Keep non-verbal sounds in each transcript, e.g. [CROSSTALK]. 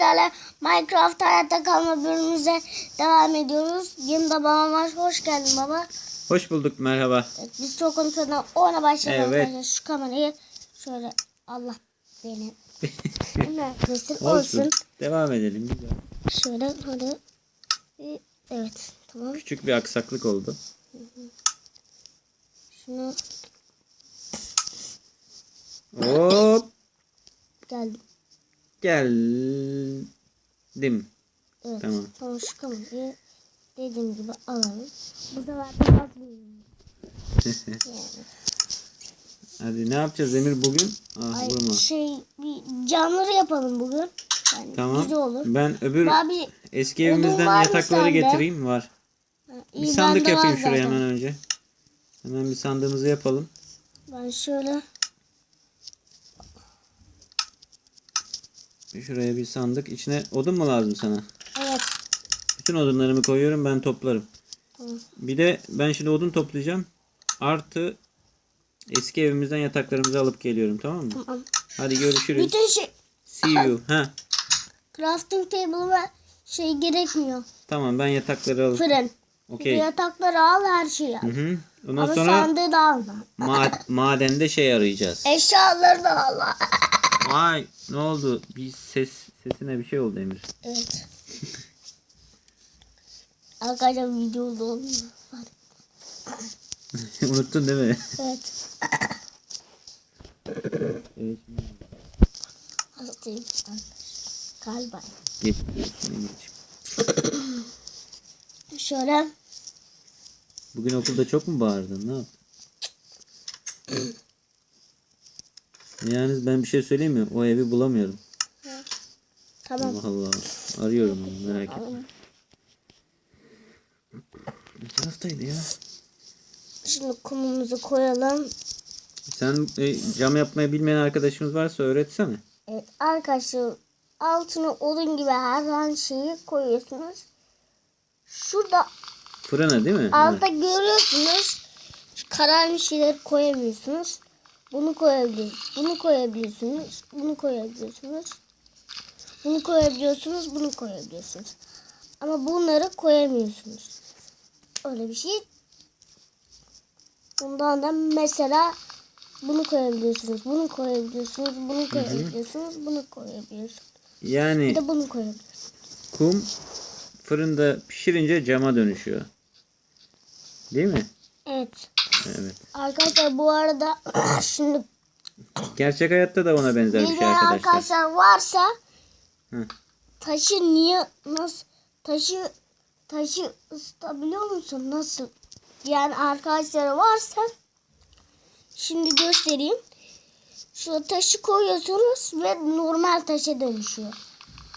sizlerle Minecraft hayatta kalma bölümümüze devam ediyoruz. Yanımda babam var. Hoş geldin baba. Hoş bulduk merhaba. Evet, biz çok konuşmadan oyuna başlayalım Evet. arkadaşlar. Şu kamerayı şöyle Allah beni. [LAUGHS] Hemen kesin Olsun. olsun. Devam edelim. Güzel. Şöyle hadi. Ee, Evet tamam. Küçük bir aksaklık oldu. Şunu Hop geldim. Geldim. Evet. Tamam. Kamerayı dediğim gibi alalım. Bu sefer de az büyüğüm. Yani. Hadi ne yapacağız Emir bugün? Ah Ay, vurma. şey bir camları yapalım bugün. Yani Tamam. güzel olur. Ben öbür Abi eski evimizden var yatakları sende? getireyim. Var. iyi, Bir sandık var yapayım şuraya zaten. hemen önce. Hemen bir sandığımızı yapalım. Ben şöyle Şuraya bir sandık. İçine odun mu lazım sana? evet Bütün odunlarımı koyuyorum ben toplarım. Tamam. Bir de ben şimdi odun toplayacağım. Artı eski evimizden yataklarımızı alıp geliyorum tamam mı? tamam. Hadi görüşürüz. Bütün şey See you. Ha. crafting table ve şey gerekmiyor. Tamam ben yatakları alıp. Fırın. Okey. Yatakları al her şeyi al. Hı hı. Ondan Ama sonra sandığı da alma. ma- [LAUGHS] madende şey arayacağız. Eşyaları da al. Ay ne oldu? Bir ses sesine bir şey oldu Emir. Evet. Arkadaşlar videoda olmuyor. [LAUGHS] Unuttun değil mi? Evet. evet. Hastayım. Galiba. Geç. Emirciğim. Şöyle Bugün okulda çok mu bağırdın? Ne yaptın? [LAUGHS] Yalnız ben bir şey söyleyeyim mi? O evi bulamıyorum. tamam. Allah Allah. Arıyorum onu merak etme. Ne taraftaydı ya? Şimdi kumumuzu koyalım. Sen e, cam yapmayı bilmeyen arkadaşımız varsa öğretsene. Evet, arkadaşlar altına odun gibi her şeyi koyuyorsunuz. Şurada Fırına değil mi? altta görüyorsunuz. Kararmış şeyleri koyamıyorsunuz. Bunu koyabiliyorsunuz. Bunu koyabiliyorsunuz. Bunu koyabiliyorsunuz. Bunu koyabiliyorsunuz. Bunu koyabiliyorsunuz. Ama bunları koyamıyorsunuz. Öyle bir şey. Bundan da mesela bunu koyabiliyorsunuz. Bunu koyabiliyorsunuz. Bunu koyabiliyorsunuz. Bunu koyabiliyorsunuz. Bir Yani de bunu koyabiliyorsunuz. kum fırında pişirince cama dönüşüyor. Değil mi? Evet. Evet. Arkadaşlar bu arada [CLEARS THROAT] şimdi Gerçek hayatta da ona benzer bir şey arkadaşlar. arkadaşlar varsa Hı. taşı niye nasıl taşı taşı ısıtabiliyor musun? Nasıl? Yani arkadaşlar varsa şimdi göstereyim. Şu taşı koyuyorsunuz ve normal taşa dönüşüyor.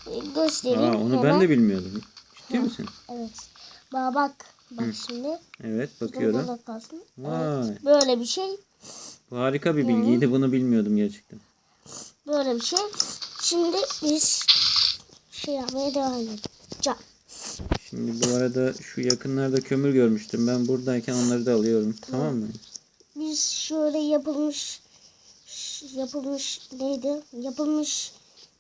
Ee, Göstereyim Aa, onu hemen. ben de bilmiyordum. Ciddi misin? Evet. Bak bak. Şimdi. Evet bakıyorum. kalsın. Vay. Evet. Böyle bir şey. Bu harika bir bilgiydi. Bunu bilmiyordum gerçekten. Böyle bir şey. Şimdi biz şey yapmaya devam. Can. Şimdi bu arada şu yakınlarda kömür görmüştüm. Ben buradayken onları da alıyorum. Tamam mı? Biz şöyle yapılmış yapılmış neydi? Yapılmış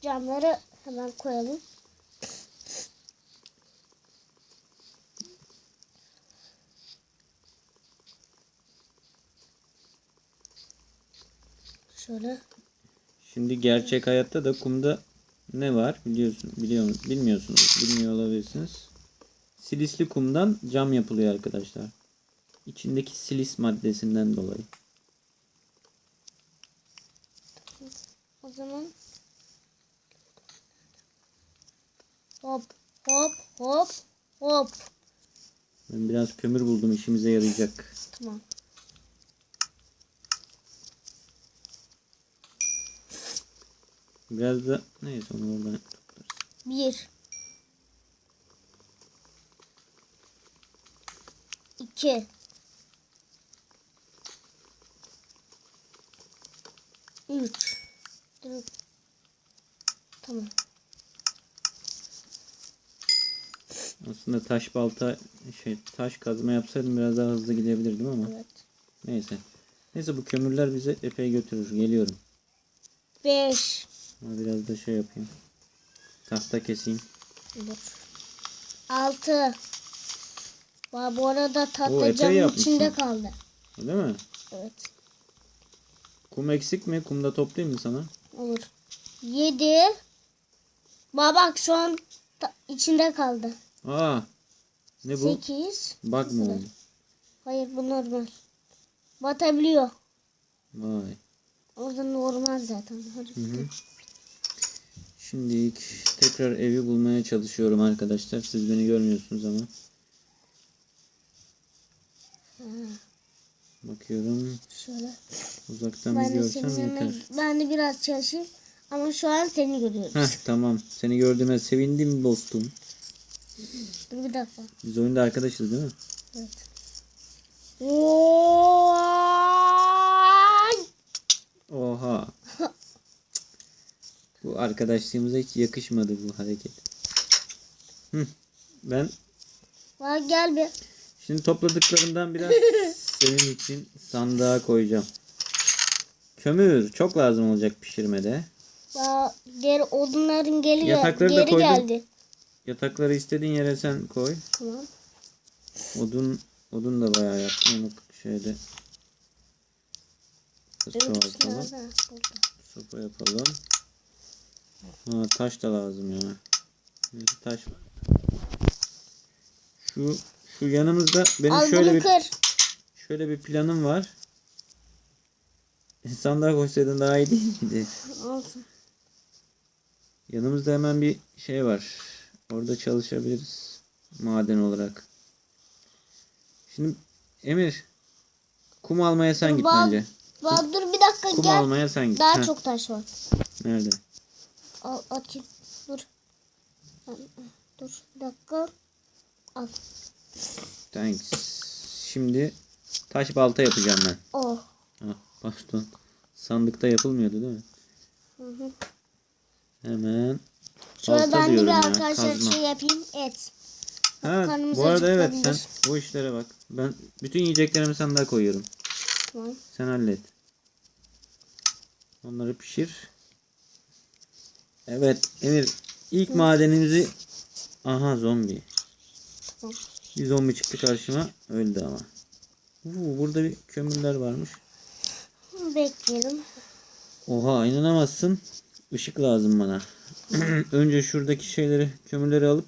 camları hemen koyalım. Şöyle Şimdi gerçek hayatta da kumda ne var biliyorsun biliyor bilmiyorsunuz bilmiyor olabilirsiniz. Silisli kumdan cam yapılıyor arkadaşlar. İçindeki silis maddesinden dolayı. o zaman hop hop hop hop Ben biraz kömür buldum işimize yarayacak. tamam. Biraz da neyse onu oradan toplarız. Bir. İki. Üç. Dört. Tamam. Aslında taş balta şey taş kazma yapsaydım biraz daha hızlı gidebilirdim ama Evet. neyse. Neyse bu kömürler bize epey götürür. Geliyorum. Beş. Ama biraz da şey yapayım. Tahta keseyim. Dur. Altı. Bak bu arada Oo, epey camın yapmışsın. içinde kaldı. Öyle mi? Evet. Kum eksik mi? Kumda toplayayım mı sana? Olur. Yedi. Bak bak şu an ta- içinde kaldı. Aa. Ne bu? Sekiz. Bak mı oldu? Hayır bu normal. Batabiliyor. Vay. Orada normal zaten. Hı hı. Şimdi tekrar evi bulmaya çalışıyorum arkadaşlar. Siz beni görmüyorsunuz ama. Bakıyorum. Şöyle. Uzaktan Ben bir görsem yeter. ben de biraz çalışayım. Ama şu an seni görüyoruz. Heh tamam. Seni gördüğüme sevindim dostum. Dur bir dakika. Biz oyunda arkadaşız değil mi? Evet. Vay! Oha. Bu arkadaşlığımıza hiç yakışmadı bu hareket. Hı. Ben Bak gel bir. şimdi topladıklarımdan biraz [LAUGHS] senin için sandığa koyacağım. Kömür çok lazım olacak pişirmede. Bak geri odunların geliyor. Yatakları da geri koydum. geldi. Yatakları istediğin yere sen koy. Tamam. Odun odun da bayağı yaptım. Onu şeyde nerede? Burada. Sopa yapalım. Ha, taş da lazım ya. Nerede taş var? Şu şu yanımızda benim Al şöyle bir kır. şöyle bir planım var. Sandığa koysaydın daha iyi değil miydi? Olsun. Yanımızda hemen bir şey var. Orada çalışabiliriz. Maden olarak. Şimdi Emir kum almaya sen git bence. Dur bir dakika Kum gel. almaya sen git. Daha Heh, çok taş var. Nerede? Al atayım. Dur. Dur bir dakika. Al. Thanks. Şimdi taş balta yapacağım ben. Oh. Ah, pardon. Sandıkta yapılmıyordu değil mi? Hı hı. Hemen. Şöyle Balta ben de bir ya, arkadaşlar kazma. şey yapayım. Et. Ha, karnımız bu arada evet sen acıkabilir. bu işlere bak. Ben bütün yiyeceklerimi sandığa koyuyorum. Tamam. Sen hallet. Onları pişir. Evet Emir ilk madenimizi aha zombi. Bir zombi çıktı karşıma öldü ama. Uu, burada bir kömürler varmış. Bekleyelim. Oha inanamazsın. Işık lazım bana. [CLEARS THROAT] Önce şuradaki şeyleri, kömürleri alıp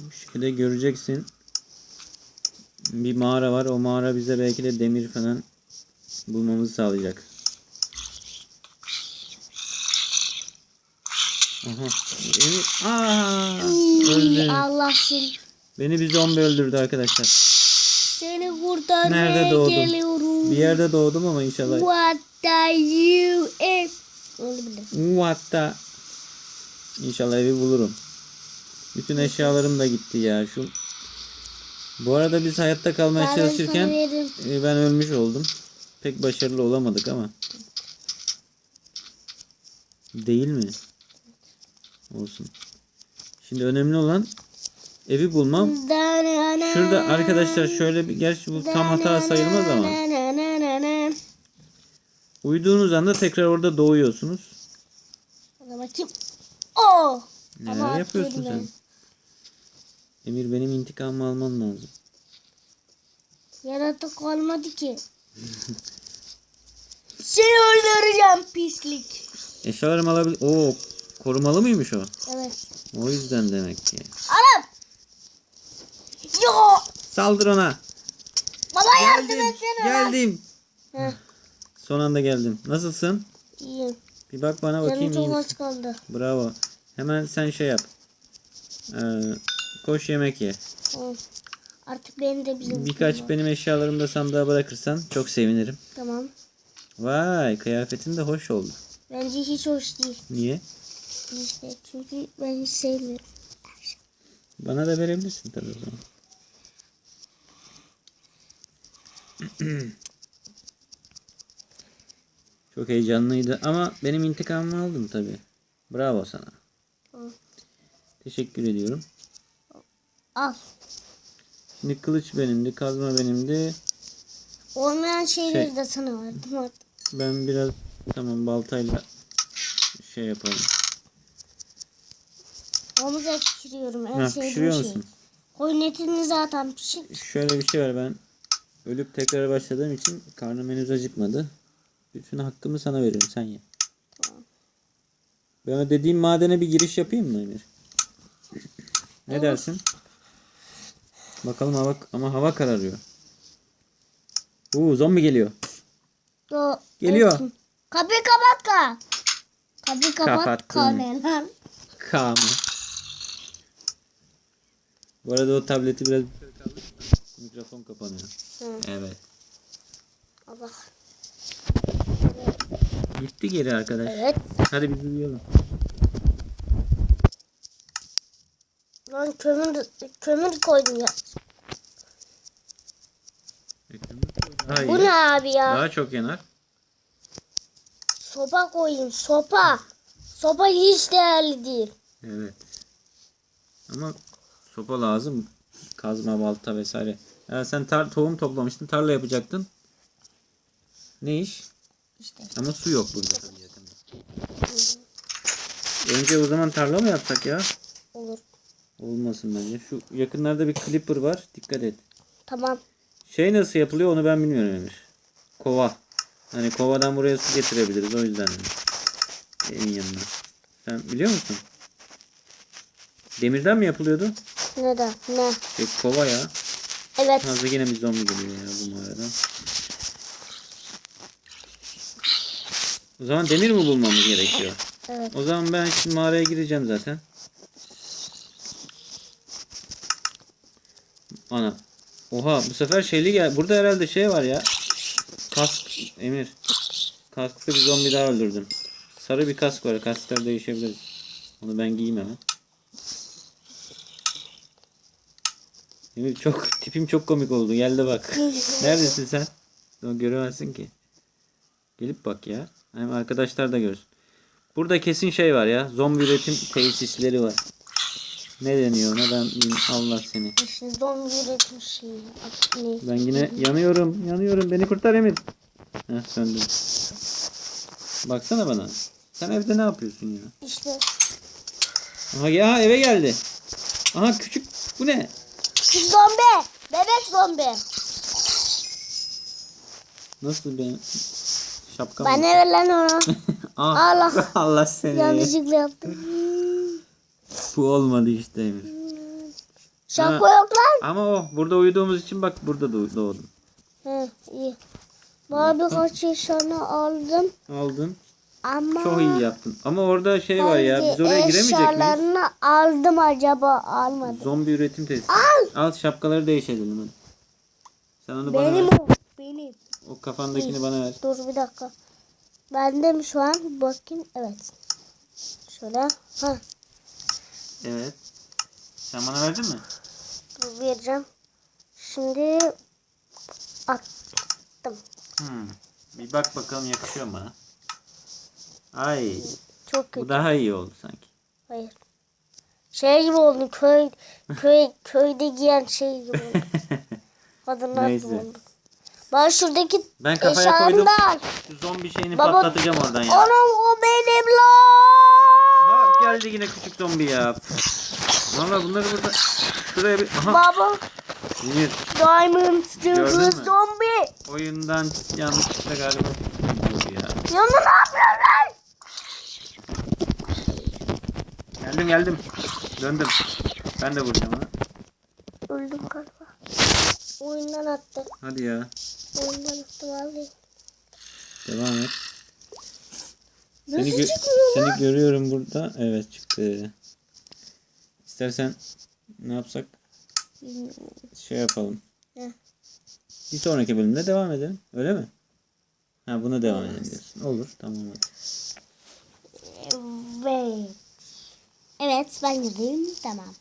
bu şekilde göreceksin. Bir mağara var. O mağara bize belki de demir falan bulmamızı sağlayacak. Aha. Emir. Aa, öldü. Allah seni. Beni bir zombi öldürdü arkadaşlar. Seni kurtarmaya Nerede doğdun? geliyorum. Bir yerde doğdum ama inşallah. What are you bile. What the? İnşallah evi bulurum. Bütün eşyalarım da gitti ya. Şu Bu arada biz hayatta kalmaya Ben çalışırken e, ben ölmüş oldum. Pek başarılı olamadık ama. Değil mi? Olsun. Şimdi önemli olan evi bulmam. Şurada arkadaşlar şöyle bir gerçi bu tam hata sayılmaz ama uyuduğunuz anda tekrar orada doğuyorsunuz. Bakayım. Oh! Neler Ama yapıyorsun sen? Emir benim intikamımı alman lazım. Yaratık olmadı ki. [LAUGHS] Seni öldüreceğim pislik. Eşyalarımı alabilir... Oo korumalı mıymış o? Evet. O yüzden demek ki. Anam! Yo! Saldır ona. Baba yardım etsene. Geldim. Heh, Son anda geldim. Nasılsın? iyiyim. Bir bak bana Canım bakayım iyi çok az kaldı. Bravo. Hemen sen şey yap. Ee, koş yemek ye. Tamam. Artık benim de bizim Birkaç benim eşyalarımı da sandığa bırakırsan çok sevinirim. Tamam. Vay kıyafetin de hoş oldu. Bence hiç hoş değil. Niye? İşte çünkü ben hiç sevmiyorum. Bana da verebilirsin tabii o zaman. [CLEARS THROAT] Çok heyecanlıydı ama benim intikamımı aldım tabii. Bravo sana. Tamam. Teşekkür ediyorum. Al. Şimdi kılıç benimdi, kazma benimdi. Olmayan şeyleri Şey- de sana verdim artık. Ben biraz tamam baltayla şey yapalım. Omuza pişiriyorum. En Ha, sevdiğim pişiriyor şey. musun? Koyun etini zaten pişir. Şöyle bir şey var ben ölüp tekrar başladığım için karnım henüz acıkmadı. Bütün hakkımı sana veriyorum sen ye. Ben dediğim madene bir giriş yapayım mı Emir? Ne dersin? Bakalım hava ama hava kararıyor. Uuu zombi geliyor. Yo, Geliyor. olsun. Kapıyı kapat ka. Kapıyı kapat Kapattım. ka ne lan? K mı? Bu arada o tableti biraz mikrofon kapanıyor. Hı. Evet. Allah. Gitti geri arkadaş. Evet. Hadi biz uyuyalım. Lan kömür, kömür koydum ya. Daha iyi. Bu ne abi ya? Daha çok yanar. Sopa koyayım sopa. Sopa hiç değerli değil. Evet. Ama sopa lazım. Kazma, balta vesaire. Ya sen tar tohum toplamıştın, tarla yapacaktın. Ne iş? İşte. Ama su yok burada tabii. Önce o zaman tarla mı yapsak ya? Olur. Olmasın bence. Şu yakınlarda bir clipper var. Dikkat et. Tamam. Şey nasıl yapılıyor onu ben bilmiyorum Emir. Kova. Hani kovadan buraya su getirebiliriz o yüzden. Evin yanına. Sen biliyor musun? Demirden mi yapılıyordu? Neden? Ne? Şey, kova ya. Evet. Fazla yine bir zombi geliyor ya bu mağaradan. O zaman demir mi bulmamız gerekiyor? Evet. O zaman ben şimdi mağaraya gireceğim zaten. Ana. Oha bu sefer şeyli gel. Burada herhalde şey var ya. Kask Emir. Kasklı bir zombi daha öldürdüm. Sarı bir kask var. Kasklar değişebiliriz. Onu ben giyeyim hemen. Emir çok tipim çok komik oldu. Gel de bak. [LAUGHS] Neredesin sen? Onu göremezsin ki. Gelip bak ya. Hem arkadaşlar da görsün. Burada kesin şey var ya. Zombi üretim tesisleri var. Ne deniyor ona ben. Allah seni. Zombi üretim şeyi. Ben yine yanıyorum. Yanıyorum. Beni kurtar Emir. Heh söndüm. Baksana bana. Sen evde ne yapıyorsun ya? İşte Aha ya eve geldi. Aha küçük. Bu ne? Zombi. Bebek zombi. Nasıl ben? Şapka mı? ne ver lan onu? [LAUGHS] Ah, Allah. [LAUGHS] Allah seni. Yanlışlıkla yaptım. Bu olmadı işte Emir. Şapka yok lan. Ama o burada uyuduğumuz için bak burada doğ- doğdum. Hı, iyi. Bana birkaç eşyanı aldım Aldın. Ama Çok iyi yaptın. Ama orada şey var ya biz oraya giremeyecek miyiz? eşyalarını aldım acaba almadım. Zombi üretim tesisi. Al şapkaları değişelim hadi. Sen onu bana Benim ver. o. Benim. O kafandakini bana ver. Dur bir dakika. Bende mi şu an? Bakayım. Evet. Şöyle. Ha. Evet. Sen bana verdin mi? Dur vereceğim. Şimdi attım. Hmm. Bir bak bakalım yakışıyor mu. Ay Çok bu kötü. daha iyi oldu sanki. Hayır. Şey gibi oldu. Köy köy köyde giyen şey gibi oldu. [LAUGHS] Kadınlar gibi Neyse. oldu. Ben şuradaki Ben kafaya koydum. da al. Şu zombi şeyini Baba- patlatacağım oradan ya. Anam o benim lan. Ha geldi yine küçük zombi ya. Valla bunları burada şuraya bir aha Baba. Emir Diamond Gördün yıldız mü? zombi. oyundan yanlışlıkla galiba gidiyor ya. Yanına ne yapıyorsun lan? Geldim geldim. Döndüm. Ben de vuracağım ha. Öldüm galiba. Oyundan attı. Hadi ya. Oyundan attı vallahi. Devam et. Seni, gö- seni görüyorum burada. Evet çıktı. İstersen ne yapsak Bilmiyorum. şey yapalım. Ne? Bir sonraki bölümde devam edelim. Öyle mi? Ha buna devam edelim diyorsun. Olur tamam hadi. Evet. Evet ben gireyim. Tamam.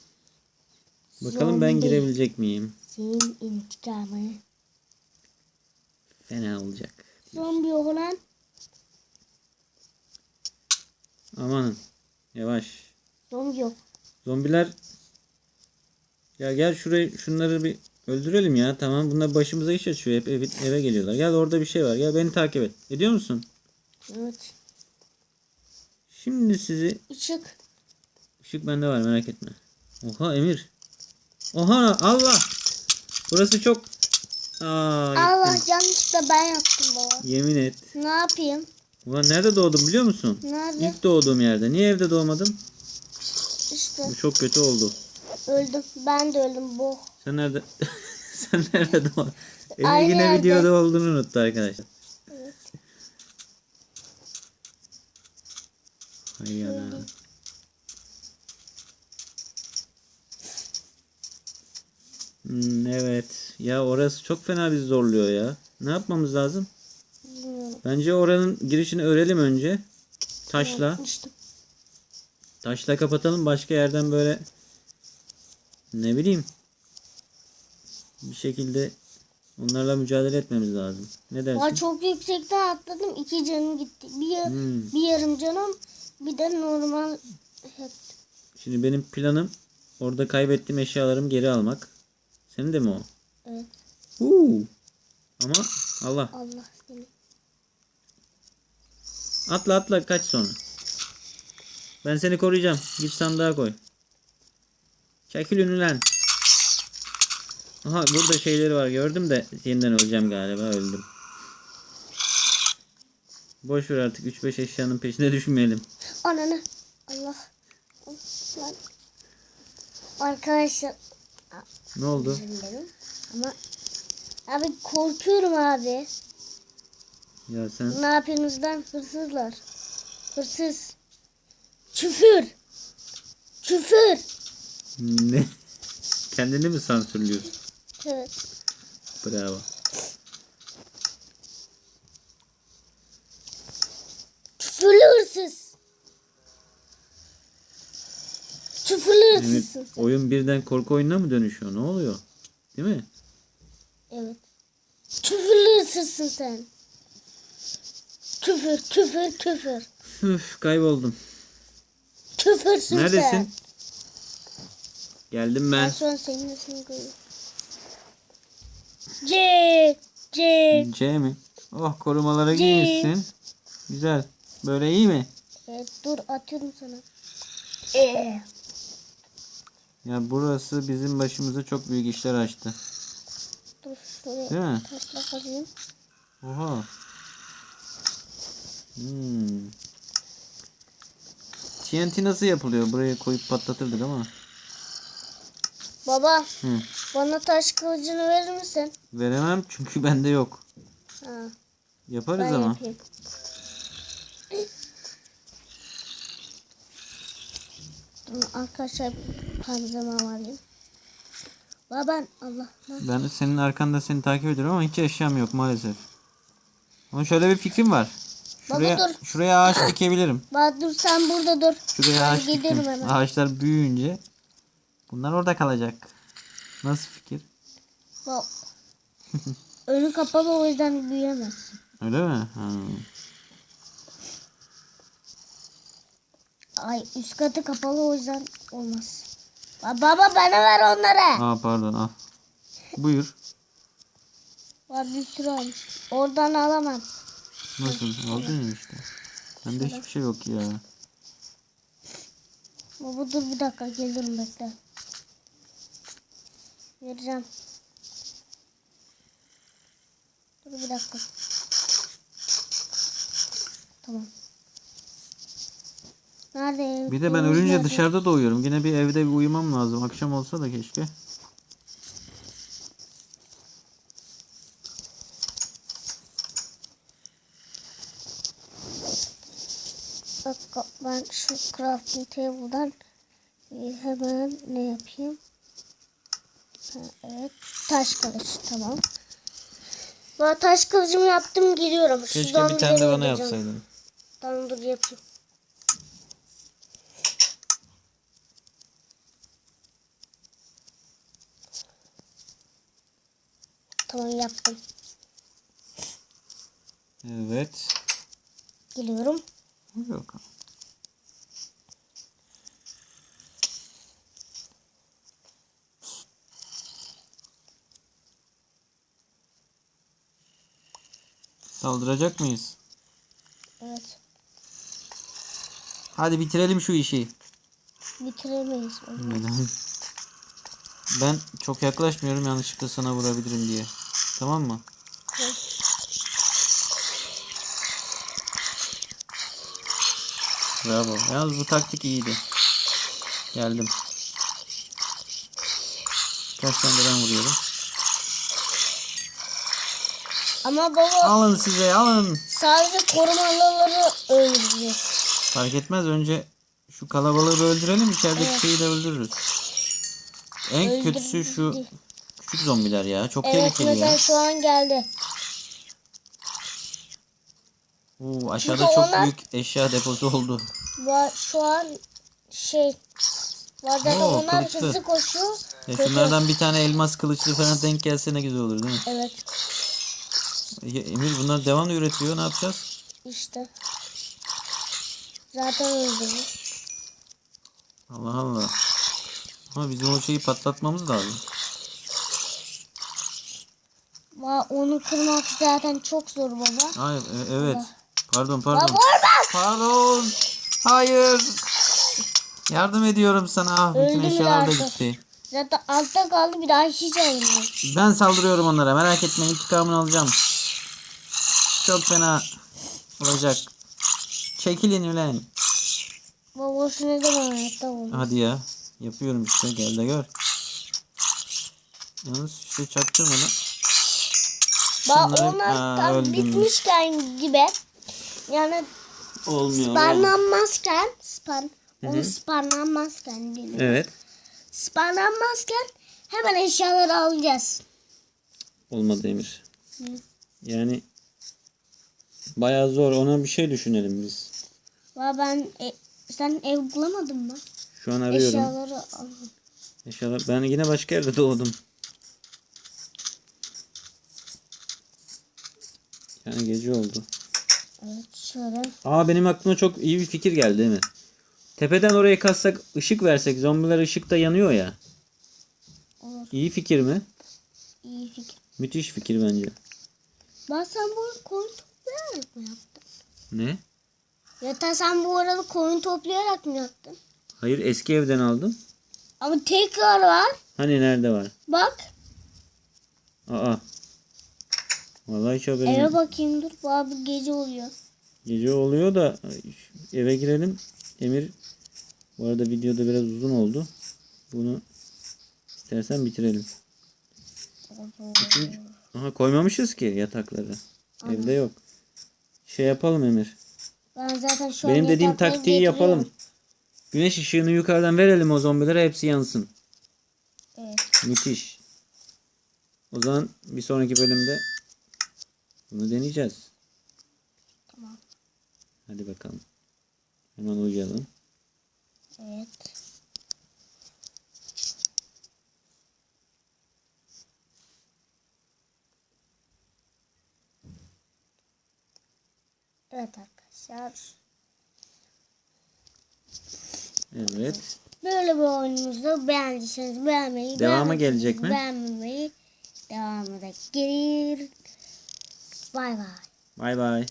Bakalım ben Zombi. girebilecek miyim? Senin intikamı. Fena olacak. Zombi olan. Amanın. Yavaş. Zombi yok. Zombiler ya gel şurayı şunları bir öldürelim ya tamam bunlar başımıza iş açıyor hep eve, eve geliyorlar gel orada bir şey var gel beni takip et ediyor musun Evet. şimdi sizi Işık. Işık bende var merak etme. Oha Emir. Oha Allah. Burası çok... Aa, Allah yettim. yanlışlıkla ben yaptım baba. Yemin et. Ne yapayım? Ulan nerede doğdum biliyor musun? Nerede? İlk doğduğum yerde. Niye evde doğmadım? İşte Bu çok kötü oldu. öldüm. Ben de öldüm. Bu. Sen nerede? [LAUGHS] Sen nerede doğdun? Emir Aynı yine yerde. videoda olduğunu unuttu arkadaşlar. Evet. Hay ana. Hmm, evet. Ya orası çok fena bizi zorluyor ya. Ne yapmamız lazım? Bilmiyorum. Bence oranın girişini örelim önce. Taşla. Taşla kapatalım. Başka yerden böyle ne bileyim bir şekilde onlarla mücadele etmemiz lazım. Ne dersin? Aa, çok yüksekten atladım. İki canım gitti. Bir, Hmm. bir yarım canım. Bir de normal. Şimdi benim planım orada kaybettiğim eşyalarımı geri almak. Senin de mi o? Evet. Huu. Ama Allah. Allah seni. Atla atla kaç sonra. Ben seni koruyacağım. Git sandığa koy. Çekil önünden. Aha burada şeyleri var gördüm de yeniden öleceğim galiba öldüm. Boş ver artık 3-5 eşyanın peşine düşmeyelim. Ananı. Allah. Arkadaşlar. Ne oldu? Ama abi korkuyorum abi. Ya sen Ne yapıyorsunuz lan hırsızlar? Hırsız. Küfür. Küfür. ne? Kendini mi sansürlüyorsun? Evet. Bravo. Küfürlü hırsız. Evet, sen. oyun birden korku oyununa mı dönüşüyor? Ne oluyor? Değil mi? Evet. Hırsızsın sen. Küfür, küfür, küfür. Üf kayboldum. Küfürsün sen. Neredesin? Geldim Ben ben. şu an senin ismini görüyorum. C, C. C mi? Oh korumalara C. giymişsin. Güzel. Böyle iyi mi? Evet, dur atıyorum sana. E. Ya burası bizim başımıza çok büyük işler açtı. Dur şuraya Değil mi? taşla kazıyım. Oha. Hmm. TNT nasıl yapılıyor? Buraya koyup patlatırdık ama. Baba Hı. bana taş kılıcını verir misin? Veremem çünkü [LAUGHS] bende yok. Ha, Yaparız ben ama. yapayım. Arkadaşlar panzama alayım. Baba ben Allah. Ben senin arkanda seni takip ediyorum ama hiç eşyam yok maalesef. Ama şöyle bir fikrim var. Baba Şuraya, dur. şuraya ağaç dikebilirim. Baba dur sen burada dur. Şuraya Ben ağaç hemen. Ağaçlar büyüyünce bunlar orada kalacak. Nasıl fikir? Bak. [LAUGHS] Önü kapalı o yüzden büyüyemezsin. Öyle mi? Ha. Ay üst katı kapalı o yüzden olmaz. Ba- Baba bana ver onları. Aa pardon al. Buyur. Var bir sürü almış. Oradan alamam. Nasıl? Aldın mı işte? Bende hiçbir şey yok ya. Baba dur bir dakika gelirim bekle. Vereceğim. Dur bir dakika. Tamam. Nerede? Bir de ben Evimiz ölünce nerede? dışarıda doğuyorum. Yine bir evde bir uyumam lazım. Akşam olsa da keşke. Dakika ben şu crafting table'dan e, hemen ne yapayım? Ha, evet. Taş kılıç tamam. Ben taş kılıcımı yaptım geliyorum. Keşke Şuradan bir tane de bana yapsaydın. Tamam dur yapayım. Tamam yaptım. Evet. Geliyorum. Yok. Saldıracak mıyız? Evet. Hadi bitirelim şu işi. bitiremeyiz. Neden? Ben çok yaklaşmıyorum yanlışlıkla sana vurabilirim diye. Tamam mı? Bravo. Yalnız bu taktik iyiydi. Geldim. Kaç tane ben vuruyorum. Ama baba Alın size alın. sadece korumalıları öldüreceğiz. Fark etmez önce şu kalabalığı öldürelim içerideki Evet. şeyi de öldürürüz. En Öldürürüz kötüsü şu. Küçük zombiler ya. Çok Evet tehlikeli mesela ya. şu an geldi. Oo, aşağıda Çünkü çok onlar- büyük eşya deposu oldu. Var şu an şey var zaten Oo, onlar kılıçlı. hızlı koşuyor. Ya Kötü. şunlardan bir tane elmas kılıçlı falan denk gelse ne güzel olur değil mi? Evet Ya Emir bunlar devamlı üretiyor. Ne yapacağız? işte. Zaten öldürür. Allah Allah. Ama bizim o şeyi patlatmamız lazım. Va onu kırmak zaten çok zor baba. Hayır, e- evet. Pardon, Baba pardon. orada. Pardon. Hayır. Yardım ediyorum sana. Ah, bütün eşyalar da gitti. Zaten altta kaldı bir daha hiç alamıyor. Ben saldırıyorum onlara. Merak etme intikamını alacağım. Çok fena olacak. Çekilin ulan. Baba şu ne zaman hayatta oldu. Hadi ya. Yapıyorum işte. Gel de gör. Yalnız şey çaktırmadan. Bak onlar Aa, tam öldüm. bitmişken gibi yani Olmuyor. sparlanmazken span onu hı. sparlanmazken diyelim. Evet. Sparlanmazken hemen eşyaları alacağız. Olmadı Emir. Hı. Yani bayağı zor. Ona bir şey düşünelim biz. Va ben e, sen ev bulamadın mı? Şu an arıyorum. Eşyaları al. Eşyalar. Ben yine başka yerde doğdum. Yani gece oldu. Evet şöyle. Aa benim aklıma çok iyi bir fikir geldi değil mi? Tepeden oraya kassak ışık versek zombiler ışıkta yanıyor ya. Olur. İyi fikir mi? İyi fikir. Müthiş fikir bence. Ben sen bu koyun toplayarak mı yaptın? Ne? Ya da sen bu arada koyun toplayarak mı yaptın? Hayır eski evden aldım. Ama tekrar var. Hani nerede var? Bak. Aa. Vallahi hiç haberim Eve yok. bakayım dur. Abi gece oluyor. Gece oluyor da eve girelim. Emir bu arada videoda biraz uzun oldu. Bunu istersen bitirelim. Üçüncü- Aha koymamışız ki yatakları. Evde yok. Şey yapalım Emir. Ben zaten şu Benim dediğim taktiği yapalım. Güneş ışığını yukarıdan verelim o zombilere hepsi yansın. Evet. Müthiş. O zaman bir sonraki bölümde bunu deneyeceğiz. Tamam. Hadi bakalım. Hemen uyuyalım. Evet. Evet arkadaşlar. Evet. Böyle bir oyunumuzu beğendiyseniz beğenmeyi, Devamı beğenmediyseniz gelecek mi? Beğenmemeyi, devamı da gelir. Bay bay. Bay bay.